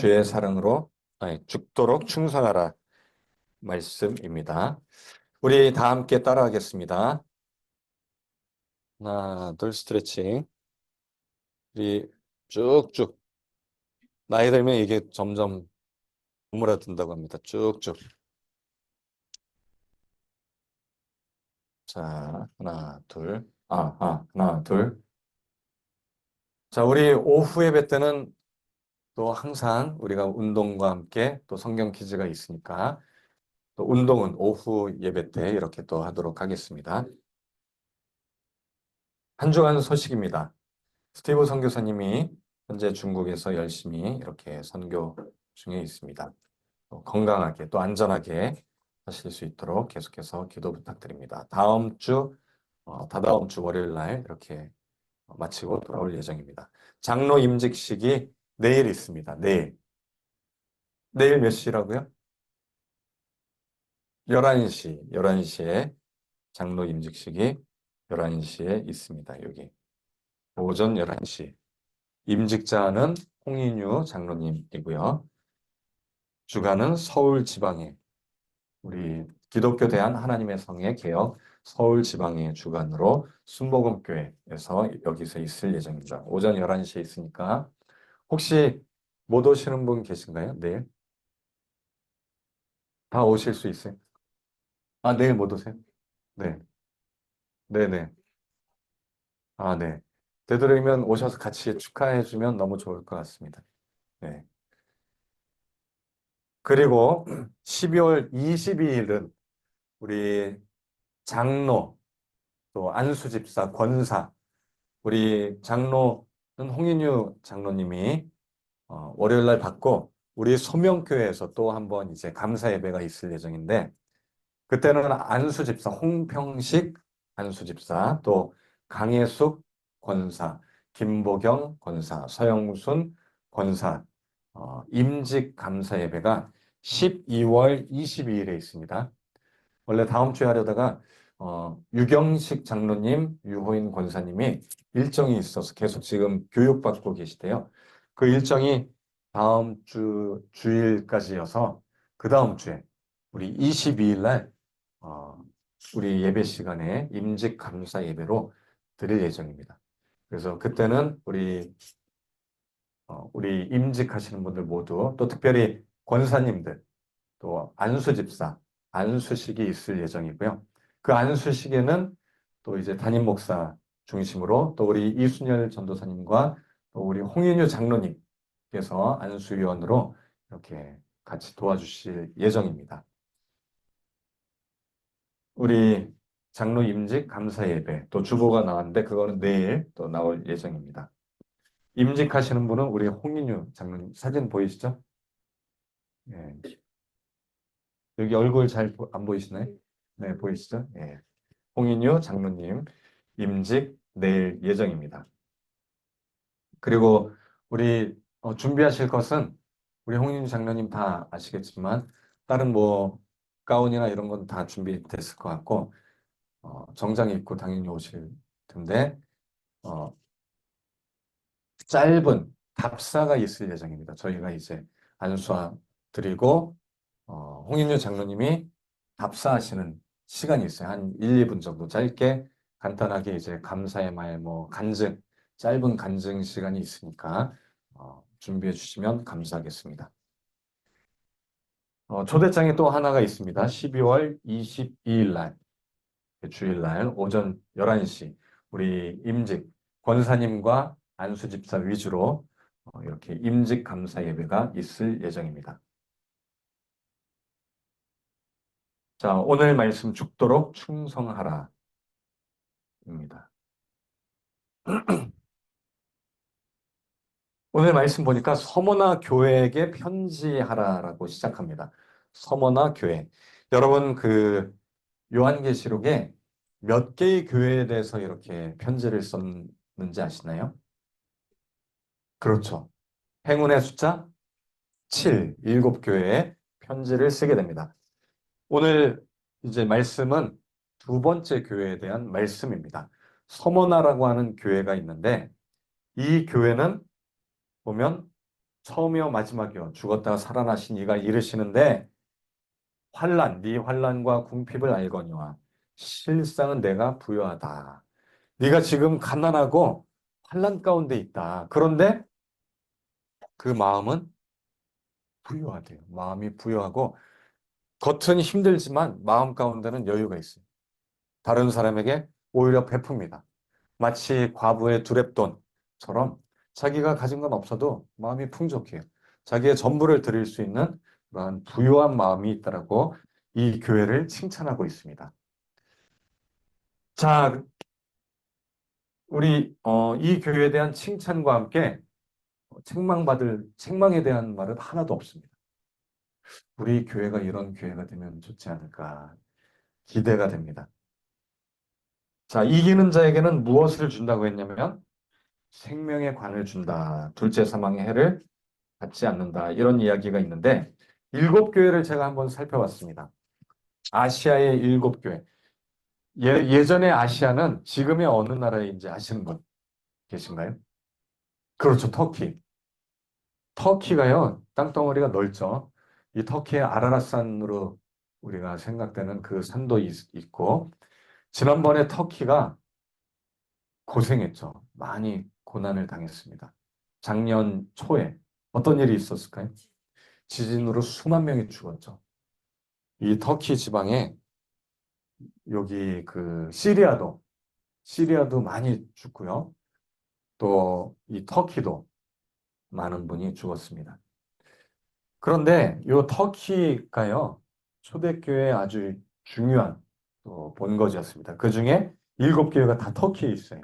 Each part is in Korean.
죄의 사랑으로 죽도록 충성하라 말씀입니다. 우리 다 함께 따라하겠습니다. 하나, 둘, 스트레칭. 우리 쭉쭉. 나이 들면 이게 점점 오므라든다고 합니다. 쭉쭉. 자, 하나, 둘. 아, 아, 하나, 둘. 자, 우리 오후 예배 때는 또 항상 우리가 운동과 함께 또 성경 퀴즈가 있으니까 또 운동은 오후 예배 때 이렇게 또 하도록 하겠습니다. 한 주간 소식입니다. 스티브 선교사님이 현재 중국에서 열심히 이렇게 선교 중에 있습니다. 또 건강하게 또 안전하게 하실 수 있도록 계속해서 기도 부탁드립니다. 다음 주, 어, 다다음 주 월요일 날 이렇게 마치고 돌아올 예정입니다. 장로 임직식이 내일 있습니다. 내일. 내일 몇 시라고요? 11시, 11시에 장로 임직식이 11시에 있습니다. 여기. 오전 11시. 임직자는 홍인유 장로님이고요. 주간은 서울 지방에 우리 기독교 대한 하나님의 성의 개혁 서울 지방의 주간으로 순복음교회에서 여기서 있을 예정입니다. 오전 11시에 있으니까 혹시 못 오시는 분 계신가요? 내일? 다 오실 수 있어요? 아, 내일 못 오세요? 네. 네네. 아, 네. 되도록이면 오셔서 같이 축하해 주면 너무 좋을 것 같습니다. 네. 그리고 12월 22일은 우리 장로, 또 안수집사, 권사, 우리 장로는 홍인유 장로님이 어, 월요일 날 받고 우리 소명교회에서 또 한 번 이제 감사 예배가 있을 예정인데 그때는 안수 집사, 홍평식 안수 집사, 또 강혜숙 권사, 김보경 권사, 서영순 권사 어, 임직 감사 예배가 12월 22일에 있습니다. 원래 다음 주에 하려다가 어, 유경식 장로님, 유호인 권사님이 일정이 있어서 계속 지금 교육받고 계시대요. 그 일정이 다음 주 주일까지여서 그 다음 주에 우리 22일 날 어, 우리 예배 시간에 임직 감사 예배로 드릴 예정입니다. 그래서 그때는 우리 어, 우리 임직하시는 분들 모두 또 특별히 권사님들 또 안수 집사 안수식이 있을 예정이고요. 그 안수식에는 또 이제 담임 목사 중심으로 또 우리 이순열 전도사님과 또 우리 홍인유 장로님께서 안수위원으로 이렇게 같이 도와주실 예정입니다. 우리 장로 임직 감사 예배 또 주보가 나왔는데 그거는 내일 또 나올 예정입니다. 임직하시는 분은 우리 홍인유 장로님 사진 보이시죠? 예. 여기 얼굴 잘 안 보이시나요? 네, 보이시죠? 예. 홍인유 장로님 임직 내일 예정입니다. 그리고 우리 어, 준비하실 것은 우리 홍인유 장로님 다 아시겠지만 다른 뭐 가운이나 이런 건 다 준비됐을 것 같고 어, 정장 입고 당연히 오실 텐데 어, 짧은 답사가 있을 예정입니다. 저희가 이제 안수와 드리고 어, 홍인유 장로님이 답사하시는 시간이 있어요. 한 1, 2분 정도 짧게 간단하게 이제 감사의 말, 뭐 간증, 짧은 간증 시간이 있으니까 어, 준비해 주시면 감사하겠습니다. 어, 초대장이 또 하나가 있습니다. 12월 22일 날, 주일날 오전 11시 우리 임직 권사님과 안수집사 위주로 어, 이렇게 임직 감사 예배가 있을 예정입니다. 자, 오늘 말씀 죽도록 충성하라. 입니다. 오늘 말씀 보니까 서머나 교회에게 편지하라라고 시작합니다. 서머나 교회. 여러분 그 요한계시록에 몇 개의 교회에 대해서 이렇게 편지를 썼는지 아시나요? 그렇죠. 행운의 숫자 7, 일곱 교회에 편지를 쓰게 됩니다. 오늘 이제 말씀은 두 번째 교회에 대한 말씀입니다. 서머나라고 하는 교회가 있는데 이 교회는 보면 처음이요 마지막이요 죽었다가 살아나신 이가 이르시는데 환란 네 환란과 궁핍을 알거니와 실상은 내가 부유하다. 네가 지금 가난하고 환란 가운데 있다. 그런데 그 마음은 부유하대요. 마음이 부유하고 겉은 힘들지만 마음 가운데는 여유가 있어요. 다른 사람에게 오히려 베풉니다. 마치 과부의 두랩돈처럼 자기가 가진 건 없어도 마음이 풍족해요. 자기의 전부를 드릴 수 있는 그러한 부유한 마음이 있다라고 이 교회를 칭찬하고 있습니다. 자, 우리 어, 이 교회에 대한 칭찬과 함께 책망받을 책망에 대한 말은 하나도 없습니다. 우리 교회가 이런 교회가 되면 좋지 않을까 기대가 됩니다. 자, 이기는 자에게는 무엇을 준다고 했냐면 생명의 관을 준다. 둘째 사망의 해를 받지 않는다. 이런 이야기가 있는데 일곱 교회를 제가 한번 살펴봤습니다. 아시아의 일곱 교회. 예, 예전의 아시아는 지금의 어느 나라인지 아시는 분 계신가요? 그렇죠. 터키. 터키가요, 땅덩어리가 넓죠. 이 터키의 아라랏산으로 우리가 생각되는 그 산도 있, 있고, 지난번에 터키가 고생했죠. 많이 고난을 당했습니다. 작년 초에 어떤 일이 있었을까요? 지진으로 수만 명이 죽었죠. 이 터키 지방에 여기 그 시리아도 시리아도 많이 죽고요. 또 이 터키도 많은 분이 죽었습니다. 그런데 이 터키가요 초대교회 아주 중요한 또 본거지였습니다. 그 중에 일곱 교회가 다 터키에 있어요.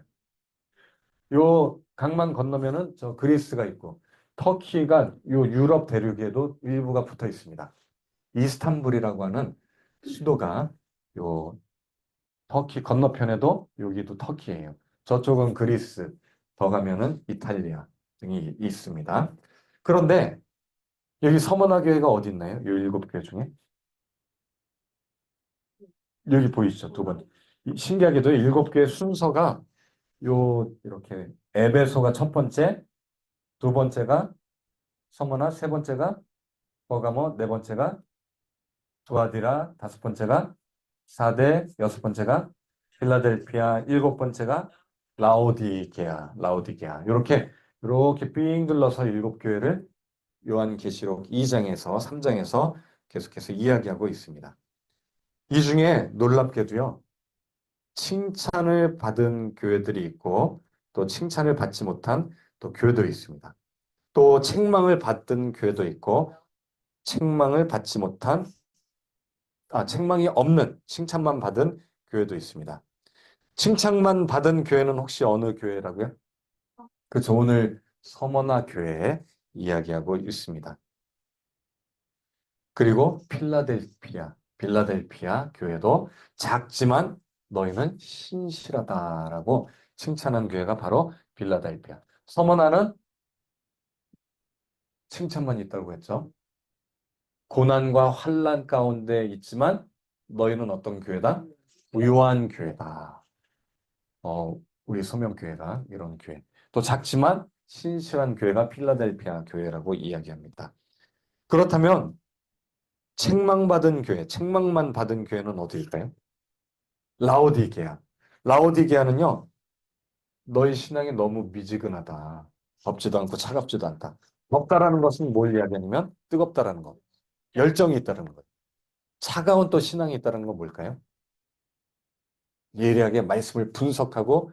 요 강만 건너면은 저 그리스가 있고 터키가 요 유럽 대륙에도 일부가 붙어 있습니다. 이스탄불이라고 하는 수도가 요 터키 건너편에도 여기도 터키예요. 저쪽은 그리스, 더 가면은 이탈리아 등이 있습니다. 그런데 여기 서머나 교회가 어디 있나요? 이 일곱 교회 중에? 여기 보이시죠? 두 번. 신기하게도 일곱 교회 순서가 요 이렇게 에베소가 첫 번째, 두 번째가 서머나, 세 번째가 버가모, 네 번째가 두아디라, 다섯 번째가 사대, 여섯 번째가 필라델피아, 일곱 번째가 라오디게아, 라오디게아. 이렇게 이렇게 삥 둘러서 일곱 교회를 요한계시록 2장에서 3장에서 계속해서 이야기하고 있습니다. 이 중에 놀랍게도요. 칭찬을 받은 교회들이 있고 또 칭찬을 받지 못한 또 교회도 있습니다. 또 책망을 받은 교회도 있고 책망을 받지 못한 아, 책망이 없는 칭찬만 받은 교회도 있습니다. 칭찬만 받은 교회는 혹시 어느 교회라고요? 그렇죠. 오늘 서머나 교회 이야기하고 있습니다. 그리고 필라델피아, 필라델피아 교회도 작지만 너희는 신실하다라고 칭찬한 교회가 바로 필라델피아. 서머나는 칭찬만 있다고 했죠. 고난과 환란 가운데 있지만 너희는 어떤 교회다? 부유한 교회다. 어, 우리 소명교회가 이런 교회. 또 작지만 신실한 교회가 필라델피아 교회라고 이야기합니다. 그렇다면 책망받은 교회, 책망만 받은 교회는 어디일까요? 라오디게아. 라오디게아는요. 너희 신앙이 너무 미지근하다. 덥지도 않고 차갑지도 않다. 덥다라는 것은 뭘 이야기하냐면 뜨겁다라는 것. 열정이 있다는 것. 차가운 또 신앙이 있다는 건 뭘까요? 예리하게 말씀을 분석하고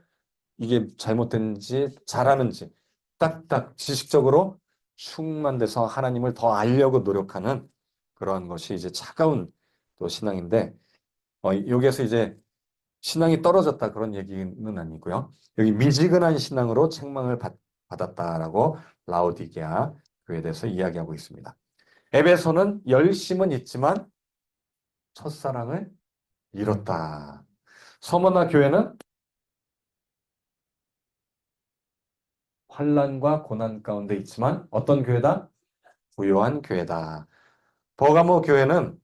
이게 잘못된지 잘하는지 딱딱 지식적으로 충만돼서 하나님을 더 알려고 노력하는 그러한 것이 이제 차가운 또 신앙인데 어, 여기에서 이제 신앙이 떨어졌다 그런 얘기는 아니고요. 여기 미지근한 신앙으로 책망을 받, 받았다라고 라오디게아 교회에 대해서 이야기하고 있습니다. 에베소는 열심은 있지만 첫사랑을 잃었다. 서머나 교회는 환란과 고난 가운데 있지만 어떤 교회다? 부요한 교회다. 버가모 교회는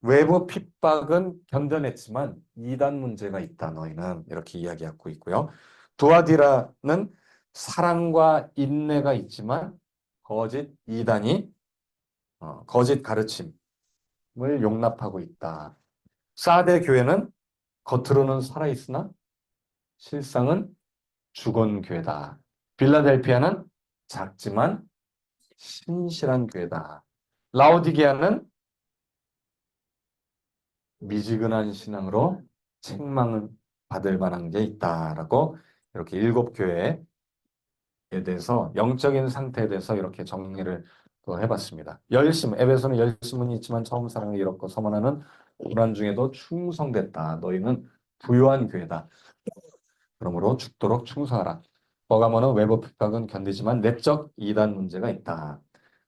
외부 핍박은 견뎌냈지만 이단 문제가 있다 너희는 이렇게 이야기하고 있고요. 두아디라는 사랑과 인내가 있지만 거짓 이단이 어, 거짓 가르침을 용납하고 있다. 사대 교회는 겉으로는 살아있으나 실상은 죽은 교회다. 빌라델피아는 작지만 신실한 교회다. 라오디게아는 미지근한 신앙으로 책망을 받을 만한 게 있다라고 이렇게 일곱 교회에 대해서 영적인 상태에 대해서 이렇게 정리를 또 해봤습니다. 열심, 에베소는 열심은 있지만 처음 사랑을 잃었고 서머나는 고난 중에도 충성됐다. 너희는 부유한 교회다. 그러므로 죽도록 충성하라. 버가모는 외부 핍박은 견디지만 내적 이단 문제가 있다.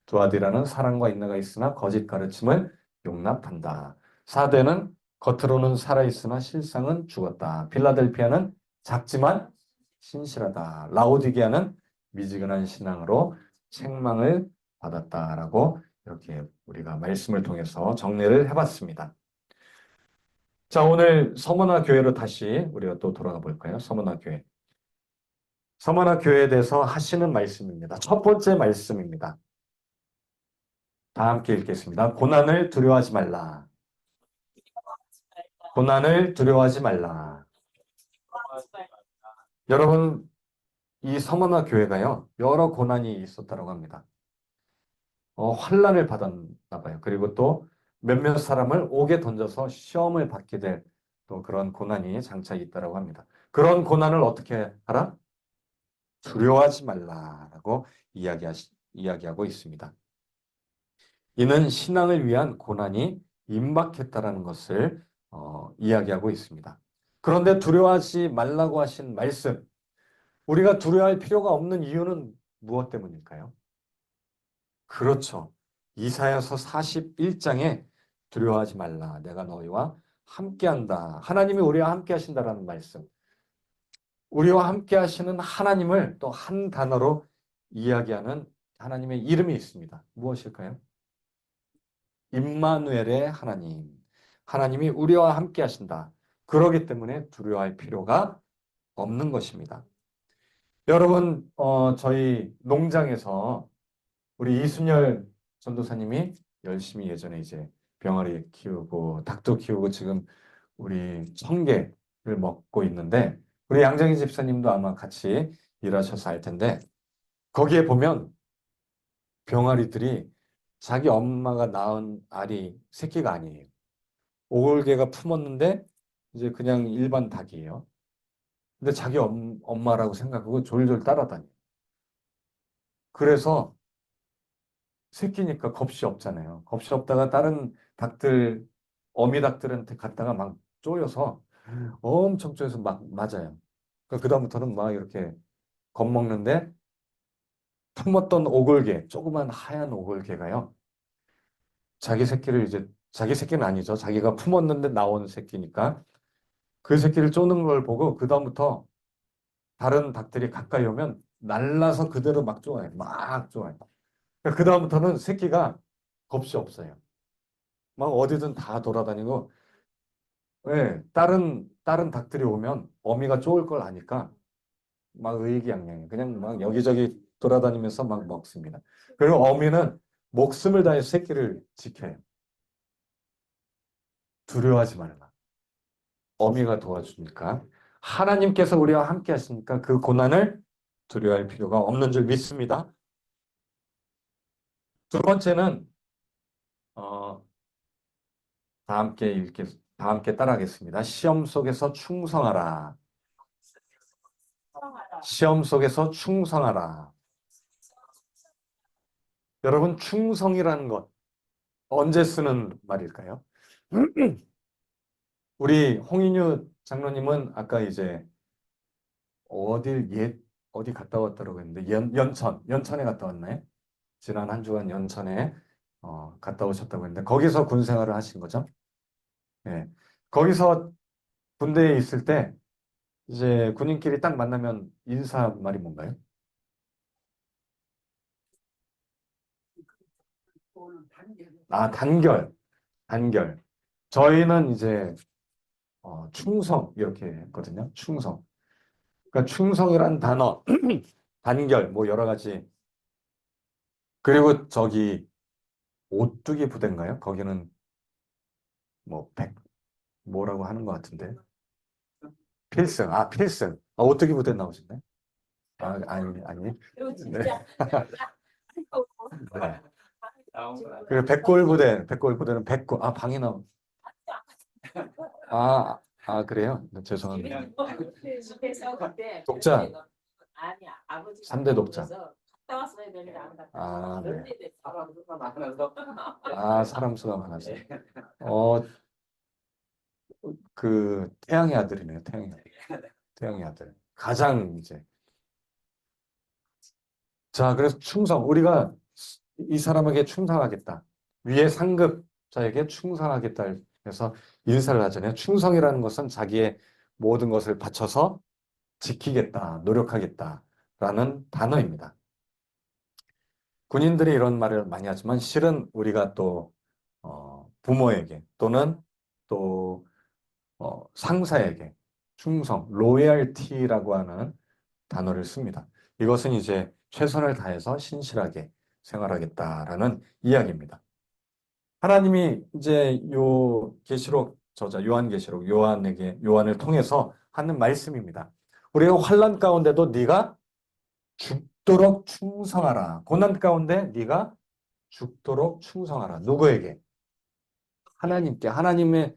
두아디라는 사랑과 인내가 있으나 거짓 가르침을 용납한다. 사대는 겉으로는 살아있으나 실상은 죽었다. 필라델피아는 작지만 신실하다. 라오디게아는 미지근한 신앙으로 책망을 받았다라고 이렇게 우리가 말씀을 통해서 정리를 해봤습니다. 자, 오늘 서머나 교회로 다시 우리가 또 돌아가 볼까요? 서머나 교회. 서머나 교회에 대해서 하시는 말씀입니다. 첫 번째 말씀입니다. 다 함께 읽겠습니다. 고난을 두려워하지 말라. 고난을 두려워하지 말라. 여러분, 이 서머나 교회가요, 여러 고난이 있었다고 합니다. 어, 환란을 받았나 봐요. 그리고 또 몇몇 사람을 옥에 던져서 시험을 받게 될 또 그런 고난이 장차 있다고 합니다. 그런 고난을 어떻게 하라? 두려워하지 말라라고 이야기하시, 이야기하고 있습니다. 이는 신앙을 위한 고난이 임박했다라는 것을 어, 이야기하고 있습니다. 그런데 두려워하지 말라고 하신 말씀, 우리가 두려워할 필요가 없는 이유는 무엇 때문일까요? 그렇죠. 이사야서 41장에 두려워하지 말라. 내가 너희와 함께한다. 하나님이 우리와 함께 하신다라는 말씀. 우리와 함께 하시는 하나님을 또 한 단어로 이야기하는 하나님의 이름이 있습니다. 무엇일까요? 임마누엘의 하나님. 하나님이 우리와 함께 하신다. 그러기 때문에 두려워할 필요가 없는 것입니다. 여러분, 어, 저희 농장에서 우리 이순열 전도사님이 열심히 예전에 이제 병아리 키우고 닭도 키우고 지금 우리 청개를 먹고 있는데 우리 양정희 집사님도 아마 같이 일하셔서 알 텐데 거기에 보면 병아리들이 자기 엄마가 낳은 알이 새끼가 아니에요. 오골개가 품었는데 이제 그냥 일반 닭이에요. 근데 자기 엄, 엄마라고 생각하고 졸졸 따라다녀요. 그래서 새끼니까 겁이 없잖아요. 겁이 없다가 다른 닭들, 어미 닭들한테 갔다가 막 쪼여서 엄청 쪼여서 막 맞아요. 그 다음부터는 막 이렇게 겁먹는데 품었던 오골개, 조그만 하얀 오골개가요. 자기 새끼를 이제, 자기 새끼는 아니죠. 자기가 품었는데 나온 새끼니까 그 새끼를 쪼는 걸 보고 그 다음부터 다른 닭들이 가까이 오면 날라서 그대로 막 쪼아요. 막 쪼아요. 그 다음부터는 새끼가 겁이 없어요. 막 어디든 다 돌아다니고, 네, 다른, 다른 닭들이 오면 어미가 쪼을 걸 아니까 막 의기양양해. 그냥 막 여기저기 돌아다니면서 막 먹습니다. 그리고 어미는 목숨을 다해서 새끼를 지켜요. 두려워하지 말라. 어미가 도와주니까. 하나님께서 우리와 함께 하시니까 그 고난을 두려워할 필요가 없는 줄 믿습니다. 두 번째는 어, 다 함께 읽겠, 다 함께 따라하겠습니다. 시험 속에서 충성하라. 시험 속에서 충성하라. 여러분 충성이라는 것 언제 쓰는 말일까요? 우리 홍인유 장로님은 아까 이제 어딜 옛 어디 갔다 왔다고 했는데 연, 연천 연천에 갔다 왔나요? 지난 한 주간 연천에 어, 갔다 오셨다고 했는데 거기서 군 생활을 하신 거죠. 네. 거기서 군대에 있을 때 이제 군인끼리 딱 만나면 인사 말이 뭔가요? 아, 단결. 단결. 저희는 이제 어, 충성 이렇게 했거든요. 충성. 그러니까 충성이란 단어, 단결 뭐 여러 가지 그리고 저기 오뚜기 부대인가요? 거기는 뭐 백 뭐라고 하는 것 같은데 필승 아 필승 아 오뚜기 부대 나오셨네 아 아니 아니 이거 네. 진짜. 네. 그리고 백골 부대 백골 부대는 백골 아 방이 나오 아, 아 그래요 네, 죄송합니다 독자. 아니야 아버지 삼대 독자. 갔다 왔어야 되는데 안 갔다. 아, 네. 됐어. 아 사람 수가 많아서. 어그 태양의 아들이네요 태양의 아들. 태양의 아들. 가장 이제. 자 그래서 충성. 우리가 이 사람에게 충성하겠다. 위에 상급자에게 충성하겠다 해서 인사를 하잖아요. 충성이라는 것은 자기의 모든 것을 바쳐서 지키겠다 노력하겠다라는 단어입니다 군인들이 이런 말을 많이 하지만 실은 우리가 또 어, 부모에게 또는 또 어, 상사에게 충성, 로얄티라고 하는 단어를 씁니다. 이것은 이제 최선을 다해서 신실하게 생활하겠다라는 이야기입니다. 하나님이 이제 요 계시록 저자 요한 계시록 요한에게 요한을 통해서 하는 말씀입니다. 우리가 환란 가운데도 네가 죽 도록 충성하라. 고난 가운데 네가 죽도록 충성하라. 누구에게? 하나님께 하나님의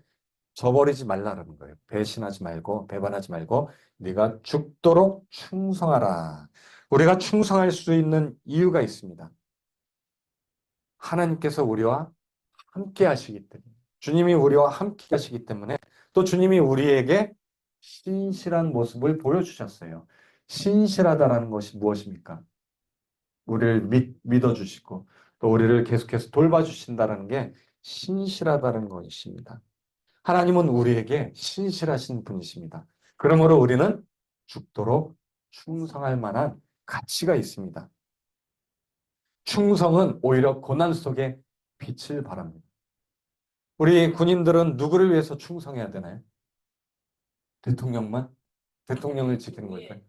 저버리지 말라는 거예요. 배신하지 말고 배반하지 말고 네가 죽도록 충성하라. 우리가 충성할 수 있는 이유가 있습니다. 하나님께서 우리와 함께 하시기 때문에 주님이 우리와 함께 하시기 때문에 또 주님이 우리에게 신실한 모습을 보여주셨어요. 신실하다라는 것이 무엇입니까? 우리를 믿, 믿어주시고 또 우리를 계속해서 돌봐주신다는 게 신실하다는 것입니다. 하나님은 우리에게 신실하신 분이십니다. 그러므로 우리는 죽도록 충성할 만한 가치가 있습니다. 충성은 오히려 고난 속에 빛을 발합니다. 우리 군인들은 누구를 위해서 충성해야 되나요? 대통령만? 대통령을 지키는 걸까요?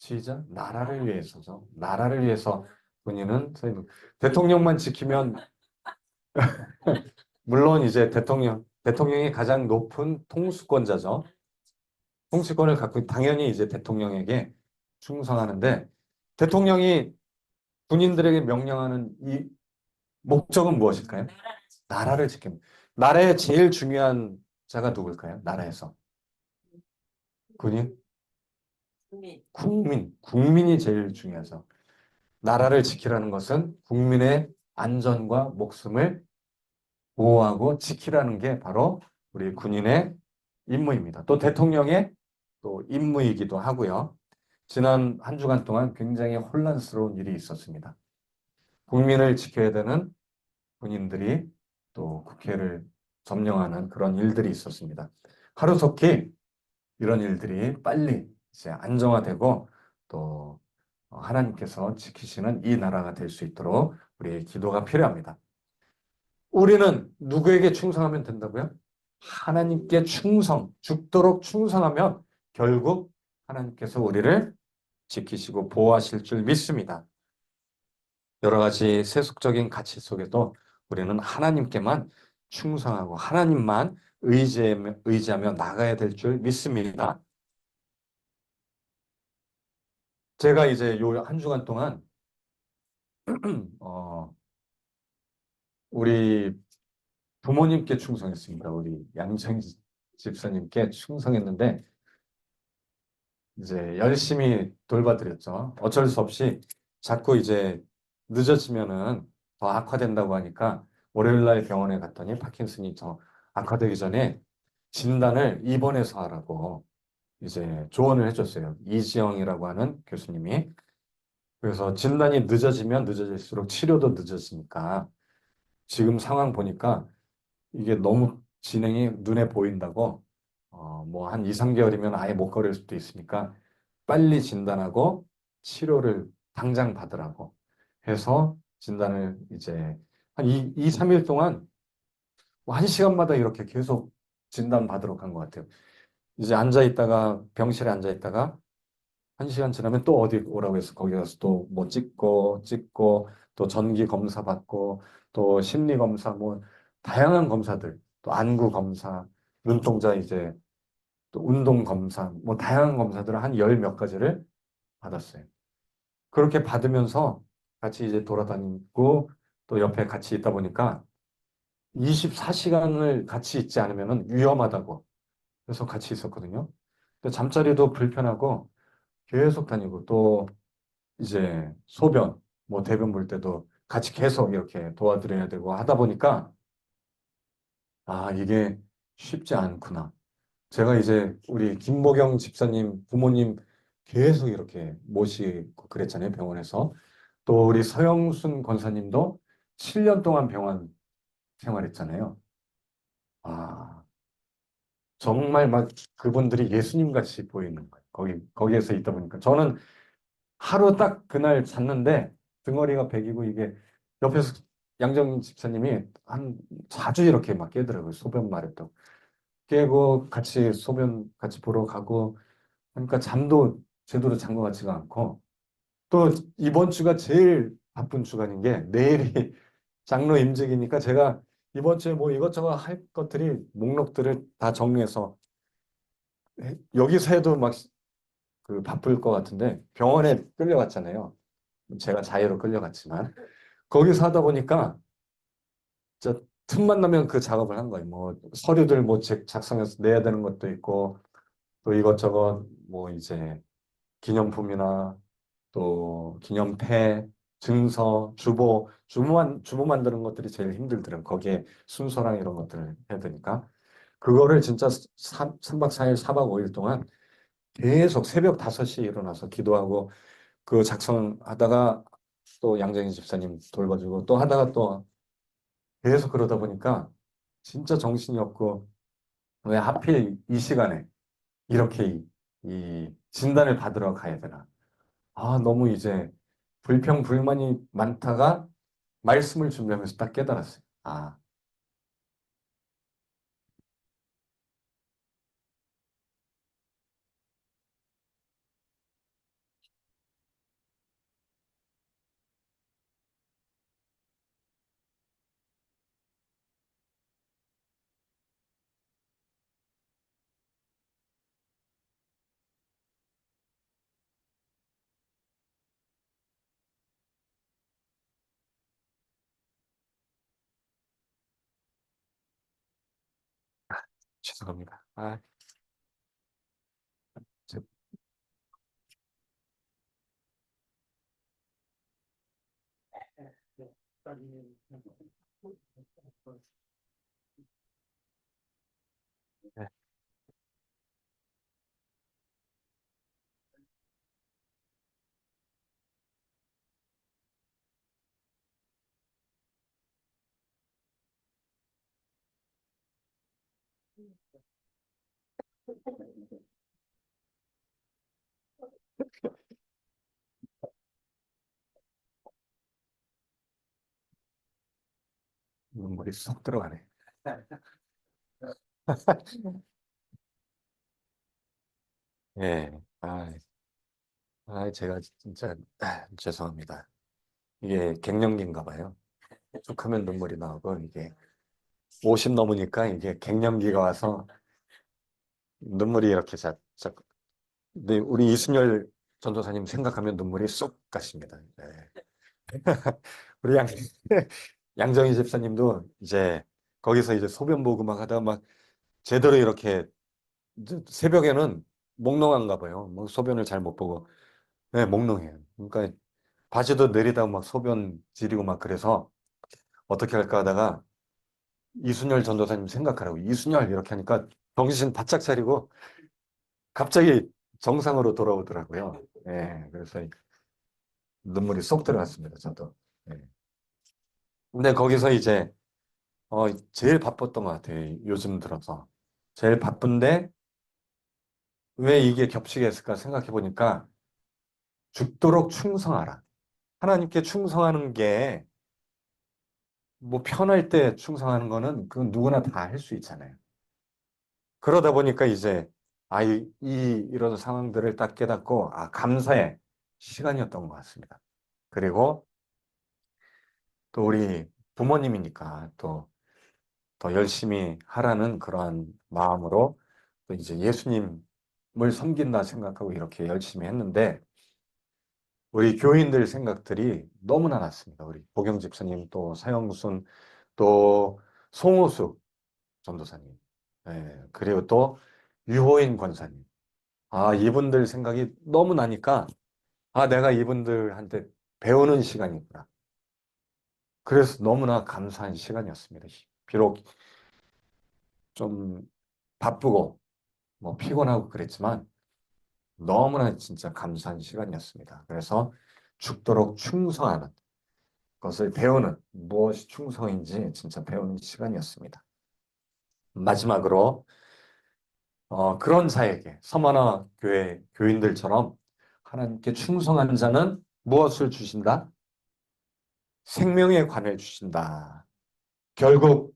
시작? 나라를 위해서죠. 나라를 위해서 서 있는- 대통령만 지키면 물론 이제 대통령 대통령이 가장 높은 통수권자죠. 통수권을 갖고 당연히 이제 대통령에게 충성하는데 대통령이 군인들에게 명령하는 이 목적은 무엇일까요? 나라를 지킵니다. 나라의 제일 중요한 자가 누굴까요? 나라에서 군인, 국민. 국민, 국민이 제일 중요하죠. 나라를 지키라는 것은 국민의 안전과 목숨을 보호하고 지키라는 게 바로 우리 군인의 임무입니다. 또 대통령의 또 임무이기도 하고요. 지난 한 주간 동안 굉장히 혼란스러운 일이 있었습니다. 국민을 지켜야 되는 군인들이 또 국회를 점령하는 그런 일들이 있었습니다. 하루속히 이런 일들이 빨리 이제 안정화되고 또 하나님께서 지키시는 이 나라가 될 수 있도록 우리의 기도가 필요합니다. 우리는 누구에게 충성하면 된다고요? 하나님께 충성, 죽도록 충성하면 결국 하나님께서 우리를 지키시고 보호하실 줄 믿습니다. 여러 가지 세속적인 가치 속에도 우리는 하나님께만 충성하고 하나님만 의지하며, 의지하며 나가야 될 줄 믿습니다. 제가 이제 요 한 주간 동안 어, 우리 부모님께 충성했습니다. 우리 양정 집사님께 충성했는데 이제 열심히 돌봐드렸죠. 어쩔 수 없이 자꾸 이제 늦어지면은 더 악화된다고 하니까 월요일 날 병원에 갔더니 파킨슨이 더 악화되기 전에 진단을 입원해서 하라고 이제 조언을 해줬어요. 이지영이라고 하는 교수님이. 그래서 진단이 늦어지면 늦어질수록 치료도 늦어지니까 지금 상황 보니까 이게 너무 진행이 눈에 보인다고 어, 뭐 한 2, 3개월이면 아예 못 걸을 수도 있으니까 빨리 진단하고 치료를 당장 받으라고 해서 진단을 이제 한 2, 2 3일 동안 뭐한 시간마다 이렇게 계속 진단 받으러 간 것 같아요. 이제 앉아 있다가 병실에 앉아 있다가 한 시간 지나면 또 어디 오라고 해서 거기 가서 또 뭐 찍고 찍고 또 전기 검사 받고 또 심리 검사 뭐 다양한 검사들 또 안구 검사 눈동자 이제 또 운동 검사 뭐 다양한 검사들을 한 열 몇 가지를 받았어요. 그렇게 받으면서 같이 이제 돌아다니고 또 옆에 같이 있다 보니까 24시간을 같이 있지 않으면 위험하다고 그래서 같이 있었거든요. 근데 잠자리도 불편하고 계속 다니고 또 이제 소변, 뭐 대변 볼 때도 같이 계속 이렇게 도와드려야 되고 하다 보니까 아, 이게 쉽지 않구나. 제가 이제 우리 김보경 집사님 부모님 계속 이렇게 모시고 그랬잖아요, 병원에서. 또 우리 서영순 권사님도 7년 동안 병원 생활했잖아요. 아, 정말 막 그분들이 예수님 같이 보이는 거예요. 거기, 거기에서 있다 보니까. 저는 하루 딱 그날 잤는데 등어리가 베기고 이게 옆에서 양정 집사님이 한 자주 이렇게 막 깨더라고요. 소변 마렵다고. 깨고 같이 소변 같이 보러 가고 그러니까 잠도 제대로 잔 것 같지가 않고 또 이번 주가 제일 바쁜 주간인 게 내일이 장로 임직이니까 제가 이번 주에 뭐 이것저것 할 것들이 목록들을 다 정리해서 해- 여기서 해도 막 그 바쁠 것 같은데 병원에 끌려갔잖아요. 제가 자유로 끌려갔지만 거기서 하다 보니까 진짜 틈만 나면 그 작업을 한 거예요. 뭐 서류들 뭐 작- 작성해서 내야 되는 것도 있고 또 이것저것 뭐 이제 기념품이나 또 기념패, 증서, 주보, 주보만 주보 만드는 것들이 제일 힘들더라고요. 거기에 순서랑 이런 것들을 해야 되니까 그거를 진짜 3, 삼박 4일, 4박 5일 동안 계속 새벽 5시에 일어나서 기도하고 그 작성하다가 또 양정희 집사님 돌봐주고 또 하다가 또 계속 그러다 보니까 진짜 정신이 없고 왜 하필 이 시간에 이렇게 이, 이 진단을 받으러 가야 되나. 아, 너무 이제 불평, 불만이 많다가 말씀을 준비하면서 딱 깨달았어요. 아, 죄송합니다. 아, 제- 네. 눈물이 쏙 들어가네. 예, 아, 아, 제가 진짜 아, 죄송합니다. 이게 갱년기인가 봐요. 쭉 하면 눈물이 나오고 이게 50 넘으니까 이게 갱년기가 와서 눈물이 이렇게 자, 자, 근데 우리 이순열 전도사님 생각하면 눈물이 쏙 가십니다. 네. 우리 양, 양정희 집사님도 이제 거기서 이제 소변 보고 막 하다가 막 제대로 이렇게 새벽에는 몽롱한가 봐요. 뭐 소변을 잘 못 보고. 네, 몽롱해요. 그러니까 바지도 내리다 막 소변 지리고 막 그래서 어떻게 할까 하다가 이순열 전도사님 생각하라고 이순열 이렇게 하니까 정신 바짝 차리고 갑자기 정상으로 돌아오더라고요. 예, 그래서 눈물이 쏙 들어갔습니다. 저도. 예. 근데 거기서 이제 어, 제일 바빴던 것 같아요. 요즘 들어서 제일 바쁜데 왜 이게 겹치게 했을까 생각해 보니까 죽도록 충성하라. 하나님께 충성하는 게 뭐 편할 때 충성하는 거는 그건 누구나 다 할 수 있잖아요. 그러다 보니까 이제 아, 이, 이 이런 상황들을 딱 깨닫고 아, 감사의 시간이었던 것 같습니다. 그리고 또 우리 부모님이니까 또 더 열심히 하라는 그러한 마음으로 또 이제 예수님을 섬긴다 생각하고 이렇게 열심히 했는데 우리 교인들 생각들이 너무나 났습니다. 우리 보경 집사님 또 사영순 또 송호수 전도사님 예, 그리고 또 유호인 권사님 아 이분들 생각이 너무 나니까 아 내가 이분들한테 배우는 시간이구나. 그래서 너무나 감사한 시간이었습니다. 비록 좀 바쁘고 뭐 피곤하고 그랬지만 너무나 진짜 감사한 시간이었습니다. 그래서 죽도록 충성하는 것을 배우는 무엇이 충성인지 진짜 배우는 시간이었습니다. 마지막으로 어, 그런 자에게 서머나 교회 교인들처럼 하나님께 충성한 자는 무엇을 주신다? 생명의 관을 주신다. 결국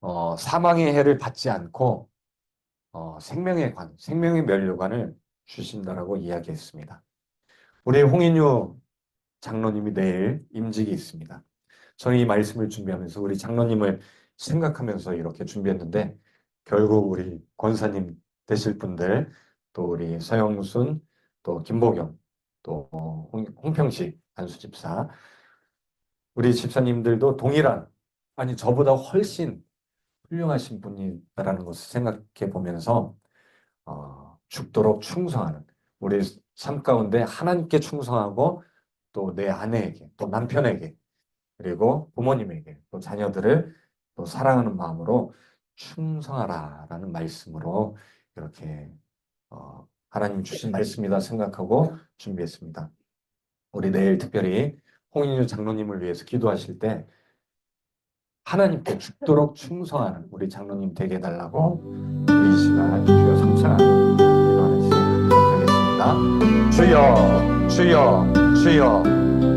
어, 사망의 해를 받지 않고 어, 생명의 관, 생명의 면류관을 주신다라고 이야기했습니다. 우리 홍인유 장로님이 내일 임직이 있습니다. 저는 이 말씀을 준비하면서 우리 장로님을 생각하면서 이렇게 준비했는데 결국 우리 권사님 되실 분들 또 우리 서영순 또 김보경 또 홍, 홍평식 안수 집사 우리 집사님들도 동일한 아니 저보다 훨씬 훌륭하신 분이다라는 것을 생각해 보면서 어, 죽도록 충성하는 우리 삶 가운데 하나님께 충성하고 또 내 아내에게 또 남편에게 그리고 부모님에게 또 자녀들을 또 사랑하는 마음으로 충성하라라는 말씀으로 이렇게 어, 하나님 주신 말씀이다 생각하고 준비했습니다. 우리 내일 특별히 홍인유 장로님을 위해서 기도하실 때 하나님께 죽도록 충성하는 우리 장로님 되게 해달라고 우리 이 시간 주여 성찬하는 기도하는 시간 갖